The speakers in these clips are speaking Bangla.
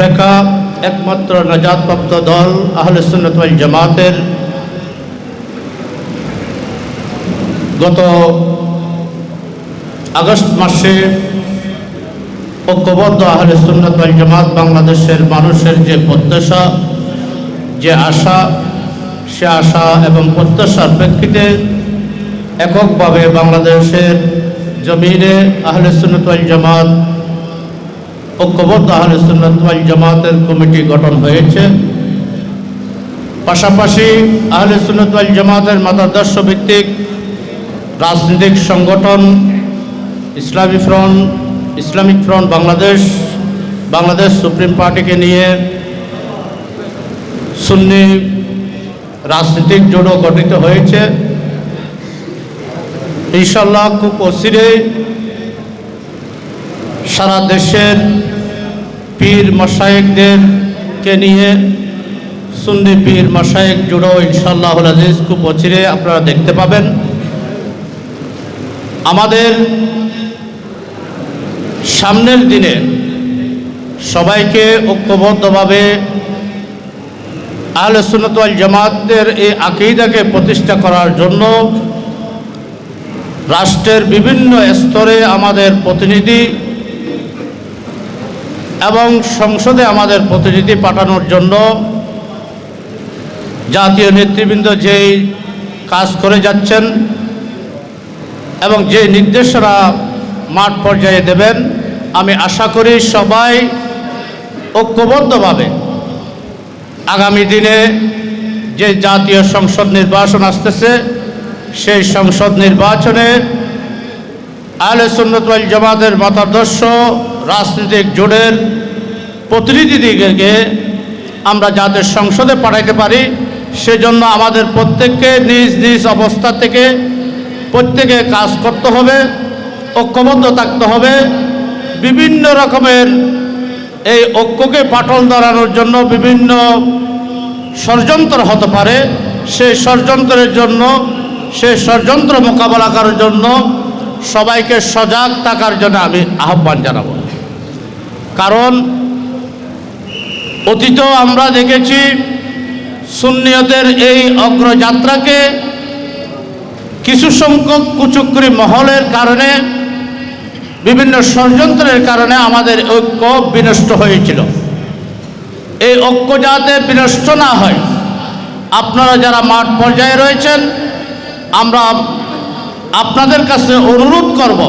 রেখা, একমাত্র নাজাদপ্রাপ্ত দল আহলে সুন্নত ওয়াল জামাতের। গত আগস্ট মাসে ঐক্যবদ্ধ আহলে সুন্নত ওয়াল জামাত বাংলাদেশের মানুষের যে প্রত্যাশা, যে আশা, সে আশা এবং প্রত্যাশার প্রেক্ষিতে এককভাবে বাংলাদেশের জমিনে আহলে সুন্নত ওয়াল জামাত ঐক্যবদ্ধ আহলে সুন্নাত ওয়াল জামাতের কমিটি গঠন হয়েছে। পাশাপাশি আহলে সুন্নাত ওয়াল জামাতের মতাদর্শ ভিত্তিক রাজনৈতিক সংগঠন, Islami Front, Islamic Front Bangladesh Bangladesh Supreme পার্টিকে নিয়ে সুন্নি রাজনৈতিক জোটও গঠিত হয়েছে। ইনশাল্লাহ খুব অচিরেই সারা দেশের পীর মশায়েকদেরকে নিয়ে সুন্নি পীর মশায়েক জুড়ো ইনশাল্লাহ আজিজ খুব অচিরে আপনারা দেখতে পাবেন। আমাদের সামনের দিনে সবাইকে ঐক্যবদ্ধভাবে আহলে সুন্নত ওয়াল জামাতের এই আকিদাকে প্রতিষ্ঠা করার জন্য রাষ্ট্রের বিভিন্ন স্তরে আমাদের প্রতিনিধি এবং সংসদে আমাদের প্রতিনিধি পাঠানোর জন্য জাতীয় নেতৃবৃন্দ যেই কাজ করে যাচ্ছেন এবং যে নির্দেশনা মাঠ পর্যায়ে দেবেন, আমি আশা করি সবাই ঐক্যবদ্ধভাবে আগামী দিনে যে জাতীয় সংসদ নির্বাচন আসতেছে, সেই সংসদ নির্বাচনে আহলে সুন্নত ওয়াল জামাতের মতাদর্শ রাজনৈতিক জোটের প্রতিনিধিদিকে আমরা যাতে সংসদে পাঠাইতে পারি, সেজন্য আমাদের প্রত্যেককে নিজ নিজ অবস্থা থেকে প্রত্যেকে কাজ করতে হবে, ঐক্যবদ্ধ থাকতে হবে, বিভিন্ন রকমের এই ঐক্যকে পাটল ধরানোর জন্য বিভিন্ন ষড়যন্ত্র হতে পারে, সেই ষড়যন্ত্রের জন্য, সেই ষড়যন্ত্র মোকাবেলা করার জন্য সবাইকে সজাগ থাকার জন্য আমি আহ্বান জানাব। কারণ অতীতেও আমরা দেখেছি সুন্নিয়তের এই অগ্রযাত্রাকে কিছু সংখ্যক কুচক্রি মহলের কারণে, বিভিন্ন ষড়যন্ত্রের কারণে আমাদের ঐক্য বিনষ্ট হয়েছিল। এই ঐক্য যাতে বিনষ্ট না হয়, আপনারা যারা মাঠ পর্যায়ে রয়েছেন, আমরা আপনাদের কাছে অনুরোধ করব,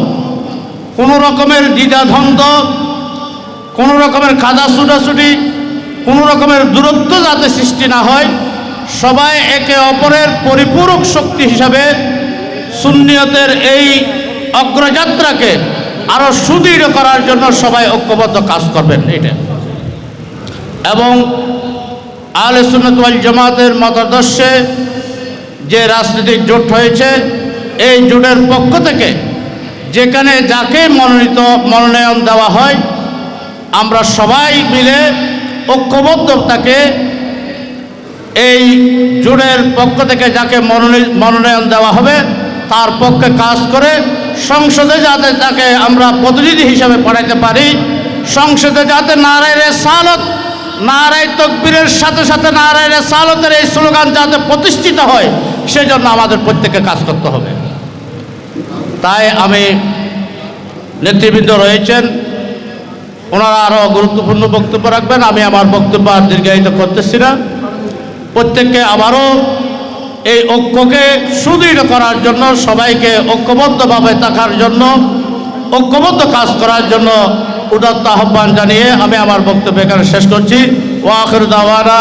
কোনো রকমের দ্বিধাদ্বন্দ্ব কোনো রকমের কাদা ছুটাছুটি, কোনো রকমের দূরত্ব যাতে সৃষ্টি না হয়, সবাই একে অপরের পরিপূরক শক্তি হিসাবে সুন্নিয়তের এই অগ্রযাত্রাকে আরও সুদৃঢ় করার জন্য সবাই ঐক্যবদ্ধ কাজ করবেন এটা এবং আলে সুন্নত ওয়াল জামাতের মতাদর্শে যে রাজনৈতিক জোট হয়েছে, এই জোটের পক্ষ থেকে যেখানে যাকে মনোনীত, মনোনয়ন দেওয়া হয় আমরা সবাই মিলে ঐক্যবদ্ধতাকে এই জোটের পক্ষ থেকে যাকে মনোনী- মনোনয়ন দেওয়া হবে, তার পক্ষে কাজ করে সংসদে যাতে তাকে আমরা প্রতিনিধি হিসাবে পড়াইতে পারি, সংসদে যাতে নারায়ণের সালত নারায় তকবীরের সাথে সাথে নারায়ণের সালতের এই স্লোগান যাতে প্রতিষ্ঠিত হয়, সেজন্য আমাদের প্রত্যেকে কাজ করতে হবে। তাই আমি নেতৃবৃন্দ রয়েছেন ওনারা আরও গুরুত্বপূর্ণ বক্তব্য রাখবেন। আমি আমার বক্তব্য আর দীর্ঘায়িত করতেছি না। প্রত্যেককে আবারও এই ঐক্যকে সুদৃঢ় করার জন্য, সবাইকে ঐক্যবদ্ধভাবে থাকার জন্য, ঐক্যবদ্ধ কাজ করার জন্য উদাত্ত আহ্বান জানিয়ে আমি আমার বক্তব্য এখানে শেষ করছি। ওয়াখির দাওয়ানা